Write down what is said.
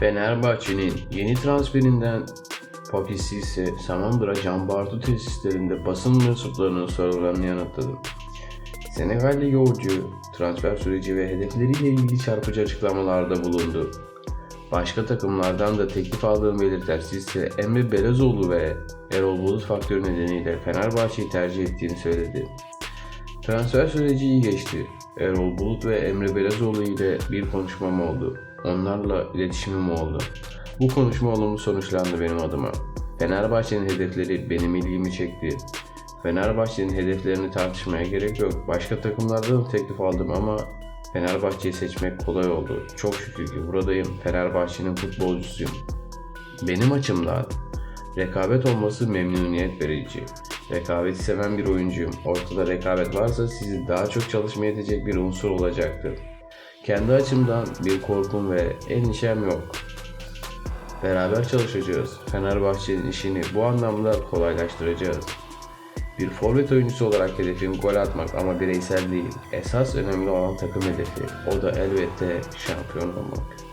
Fenerbahçe'nin yeni transferinden Papisi ise Samandıra Can Bartu tesislerinde basın mensuplarının sorularını yanıtladı. Senegalli yolcu transfer süreci ve hedefleriyle ilgili çarpıcı açıklamalarda bulundu. Başka takımlardan da teklif aldığını belirten ise Emre Belezoğlu ve Erol Bulut faktörü nedeniyle Fenerbahçe'yi tercih ettiğini söyledi. Transfer süreci iyi geçti. Erol Bulut ve Emre Belezoğlu ile bir konuşmam oldu. Onlarla iletişimim oldu. Bu konuşma olumlu sonuçlandı benim adıma. Fenerbahçe'nin hedefleri benim ilgimi çekti. Fenerbahçe'nin hedeflerini tartışmaya gerek yok. Başka takımlardan da teklif aldım ama Fenerbahçe'yi seçmek kolay oldu. Çok şükür ki buradayım. Fenerbahçe'nin futbolcusuyum. Benim açımdan rekabet olması memnuniyet verici. Rekabeti seven bir oyuncuyum. Ortada rekabet varsa sizi daha çok çalışmaya yetecek bir unsur olacaktır. Kendi açımdan bir korkum ve endişem yok. Beraber çalışacağız. Fenerbahçe'nin işini bu anlamda kolaylaştıracağız. Bir forvet oyuncusu olarak hedefim gol atmak ama bireysel değil. Esas önemli olan takım hedefi. O da elbette şampiyon olmak.